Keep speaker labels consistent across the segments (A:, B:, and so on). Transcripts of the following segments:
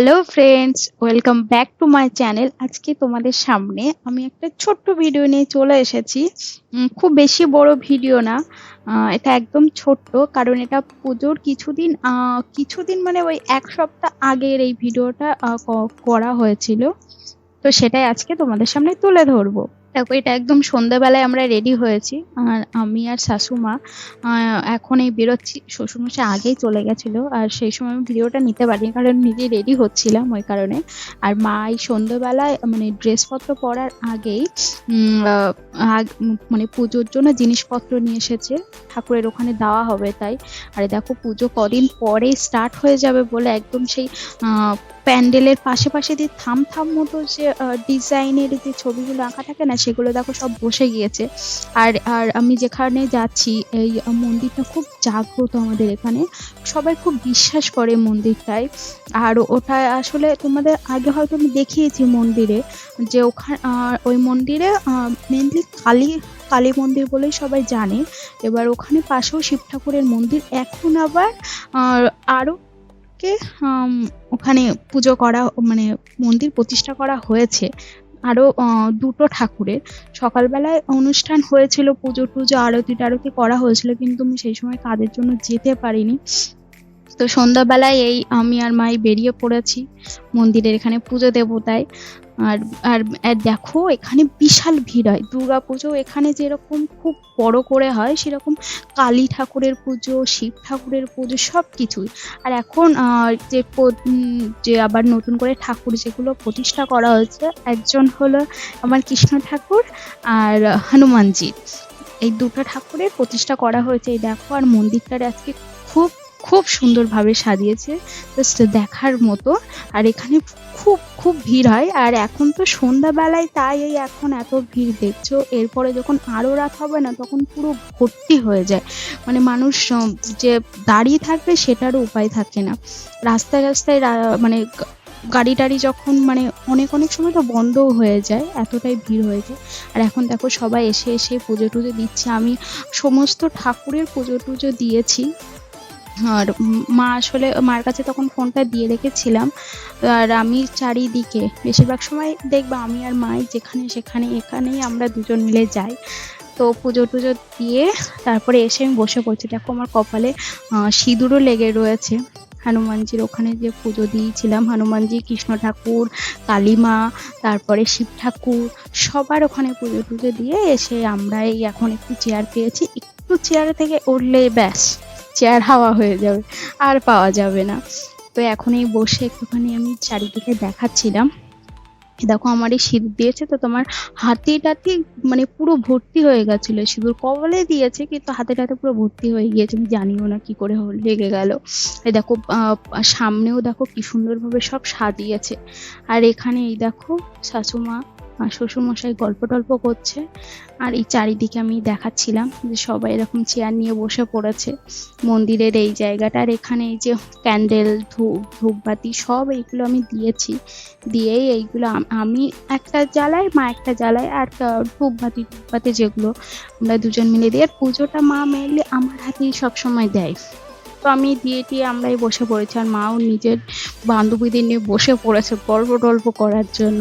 A: Hello friends welcome back to my channel আজকে তোমাদের সামনে আমি একটা ছোট্ট ভিডিও নিয়ে চলে এসেছি। খুব বেশি বড় ভিডিও না। এটা একদম ছোট্ট, কারণ এটা পুজোর কিছুদিন কিছুদিন মানে ওই এক সপ্তাহ আগের এই ভিডিওটা করা হয়েছিল। তো সেটাই আজকে তোমাদের সামনে তুলে ধরবো। দেখো, এটা একদম সন্ধ্যাবেলায় আমরা রেডি হয়েছি। আর আমি আর শাশুমা এখন এই বেরোচ্ছি। শ্বশুরমশাই আগেই চলে গেছিল, আর সেই সময় আমি ভিডিওটা নিতে পারিনি, কারণ নিজে রেডি হচ্ছিলাম ওই কারণে। আর মা এই সন্ধ্যাবেলায় মানে ড্রেসপত্র পরার আগেই আগ- মানে পুজোর জন্য জিনিসপত্র নিয়ে এসেছে। ঠাকুরের ওখানে দেওয়া হবে তাই। আর দেখো, পুজো কদিন পরেই স্টার্ট হয়ে যাবে বলে একদম সেই প্যান্ডেলের পাশে পাশে দিয়ে থাম থাম মতো যে ডিজাইনের যে ছবিগুলো আঁকা থাকে না সেগুলো দেখো সব বসে গিয়েছে। আর আর আমি যেখানে যাচ্ছি, এই মন্দিরটা খুব জাগ্রত আমাদের এখানে। সবাই খুব বিশ্বাস করে মন্দিরটায়। আর ওটা আসলে তোমাদের আগে হয়তো আমি দেখিয়েছি মন্দিরে, যে ওখানে ওই মন্দিরে মেনলি কালী কালী মন্দির বলেই সবাই জানে। এবার ওখানে পাশেও শিব ঠাকুরের মন্দির। এখন আবার আরও কে ওখানে পুজো করা মানে মন্দির প্রতিষ্ঠা করা হয়েছে। আরও দুটো ঠাকুরের। সকালবেলায় অনুষ্ঠান হয়েছিল, পুজো টুজো, আরতি টারতি করা হয়েছিল, কিন্তু আমি সেই সময় কাজের জন্য যেতে পারিনি। তো সন্ধ্যাবেলায় এই আমি আর মাই বেরিয়ে পড়েছি, মন্দিরের এখানে পুজো দেবো তাই আর আর দেখো, এখানে বিশাল ভিড় হয়। দুর্গা পুজো এখানে যেরকম খুব বড় করে হয়, সেরকম কালী ঠাকুরের পুজো, শিব ঠাকুরের পুজো, সব কিছুই। আর এখন যে যে আবার নতুন করে ঠাকুর যেগুলো প্রতিষ্ঠা করা হয়েছে, একজন হলো আমার কৃষ্ণ ঠাকুর আর হনুমানজি। এই দুটো ঠাকুরের প্রতিষ্ঠা করা হয়েছে। এই দেখো, আর মন্দিরটার আজকে খুব খুব সুন্দরভাবে সাজিয়েছে, জাস্ট দেখার মতো। আর এখানে খুব খুব ভিড় হয়। আর এখন তো সন্ধ্যাবেলায় তাই এই এখন এত ভিড় দেখছ। এরপরে যখন আরও রাত হবে না, তখন পুরো ভর্তি হয়ে যায়। মানে মানুষ যে দাঁড়িয়ে থাকবে সেটারও উপায় থাকে না। রাস্তায় রাস্তায় মানে গাড়ি টাড়ি যখন মানে অনেক অনেক সময় তো বন্ধও হয়ে যায়। এতটাই ভিড় হয়ে যায়। আর এখন দেখো সবাই এসে এসে পুজো টুজো দিচ্ছে। আমি সমস্ত ঠাকুরের পুজো টুজো দিয়েছি। আর মা আসলে মার কাছে তখন ফোনটা দিয়ে রেখেছিলাম। আর আমি চারিদিকে বেশিরভাগ সময় দেখবা আমি আর মাই যেখানে সেখানে এখানেই আমরা দুজন মিলে যাই। তো পুজো টুজো দিয়ে তারপরে এসে আমি বসে পড়ছি। দেখো আমার কপালে সিঁদুরও লেগে রয়েছে। হনুমানজির ওখানে যে পুজো দিয়েছিলাম, হনুমানজি, কৃষ্ণ ঠাকুর, কালীমা, তারপরে শিব ঠাকুর, সবার ওখানে পুজো টুজো দিয়ে এসে আমরা এই এখন একটু চেয়ার পেয়েছি। একটু চেয়ার থেকে উঠলে ব্যাস। চেয়ার হাওয়া হয়ে যাবে, আর পাওয়া যাবে না। তো এখন এই বসে একটুখানি আমি চারিদিকে দেখাচ্ছিলাম। দেখো আমার এই সিঁদুর দিয়েছে, তো তোমার হাতে টাতে মানে পুরো ভর্তি হয়ে গেছিল। সিঁদুর কবলে দিয়েছে, কিন্তু হাতে টাতে পুরো ভর্তি হয়ে গিয়েছে, আমি জানিও না কি করে লেগে গেল। এই দেখো সামনেও দেখো কি সুন্দরভাবে সব সাজিয়েছে। আর এখানে এই দেখো শাশুমা আর শ্বশুরমশাই গল্প টল্প করছে আর এই চারিদিকে আমি দেখাচ্ছিলাম যে সবাই এরকম চেয়ার নিয়ে বসে পড়েছে। মন্দিরের এই জায়গাটা আর এখানে এই যে ক্যান্ডেল ধূপ, ধূপবাতি সব এইগুলো আমি দিয়েছি। দিয়েই এইগুলো আমি একটা জ্বালাই, মা একটা জ্বালাই, আর ধূপবাতি ধূপবাতি যেগুলো আমরা দুজন মিলে দিই। আর পুজোটা মা মেনলি আমার হাতেই সবসময় দেয়। তো আমি দিয়ে টিয়ে আমরাই বসে পড়েছি আর মাও নিজের বান্ধবীদের নিয়ে বসে পড়েছে গল্প টল্প করার জন্য।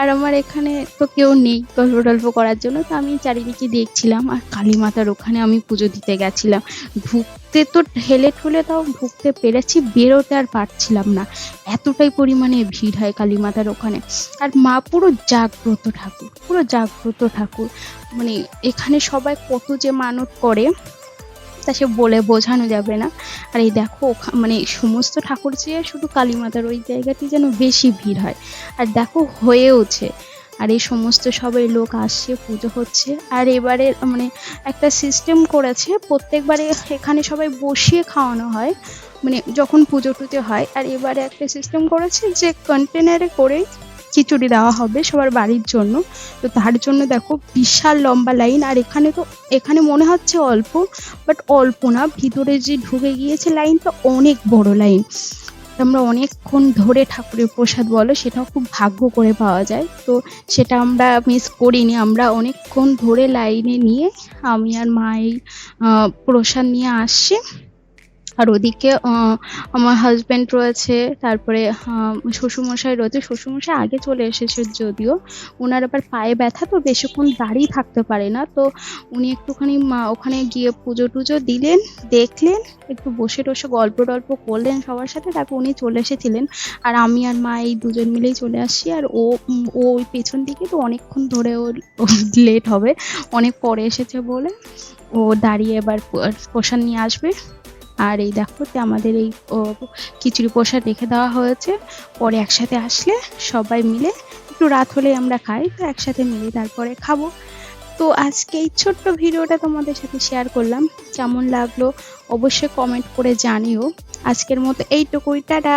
A: আর আমার এখানে তো কেউ নেই গল্প টল্প করার জন্য, তো আমি চারিদিকে দেখছিলাম আর কালী মাতার ওখানে আমি পুজো দিতে গেছিলাম। ঢুকতে তো ঠেলে ঠুলে তাও ঢুকতে পেরেছি, বেরোতে আর পারছিলাম না। এতটাই পরিমাণে ভিড় হয় কালী মাতার ওখানে। আর মা পুরো জাগ্রত ঠাকুর, পুরো জাগ্রত ঠাকুর। মানে এখানে সবাই কত যে মানত করে তা সে বলে বোঝানো যাবে না। আর এই দেখো মানে সমস্ত ঠাকুর চেয়ে শুধু কালী মাতার ওই জায়গাটি যেন বেশি ভিড় হয়। আর দেখো হয়েওছে আর এই সমস্ত সবাই লোক আসছে, পুজো হচ্ছে। আর এবারে মানে একটা সিস্টেম করেছে, প্রত্যেকবারে এখানে সবাই বসিয়ে খাওয়ানো হয় মানে যখন পুজো টুজো হয়। আর এবারে একটা সিস্টেম করেছে যে কন্টেনারে করে খিচুড়ি দেওয়া হবে সবার বাড়ির জন্য। তো তার জন্য দেখো বিশাল লম্বা লাইন আর এখানে তো এখানে মনে হচ্ছে অল্প বাট অল্প না। ভিতরে যে ঢুকে গিয়েছে লাইনটা অনেক বড় লাইন। আমরা অনেকক্ষণ ধরে ঠাকুরের প্রসাদ বলো সেটাও খুব ভাগ্য করে পাওয়া যায়। তো সেটা আমরা মিস করিনি। আমরা অনেকক্ষণ ধরে লাইনে নিয়ে আমি আর মা এই আহ, প্রসাদ নিয়ে আসছি। আর ওদিকে আমার হাজবেন্ড রয়েছে, তারপরে শ্বশুরমশাই রয়েছে। শ্বশুরমশাই আগে চলে এসেছে যদিও। ওনার আবার পায়ে ব্যথা, তো বেশিক্ষণ দাঁড়িয়ে থাকতে পারে না। তো উনি একটুখানি ওখানে গিয়ে পুজো টুজো দিলেন, দেখলেন, একটু বসে টসে গল্প টল্প করলেন সবার সাথে, তারপর উনি চলে এসেছিলেন। আর আমি আর মা এই দুজন মিলেই চলে আসছি। আর ও ও ওই পেছন দিকে তো অনেকক্ষণ ধরে ও লেট হবে। অনেক পরে এসেছে বলে ও দাঁড়িয়ে এবার প- প্রসাদ নিয়ে আসবে। আর এই দেখো যে আমাদের এই খিচুড়ি প্রসাদ রেখে দেওয়া হয়েছে। পরে একসাথে আসলে সবাই মিলে একটু রাত হলে আমরা খাই, তো একসাথে মিলে তারপরে খাব। তো আজকে এই ছোট্ট ভিডিওটা তোমাদের সাথে শেয়ার করলাম। কেমন লাগল অবশ্যই কমেন্ট করে জানিও। আজকের মতো এইটুকুই, টাটা!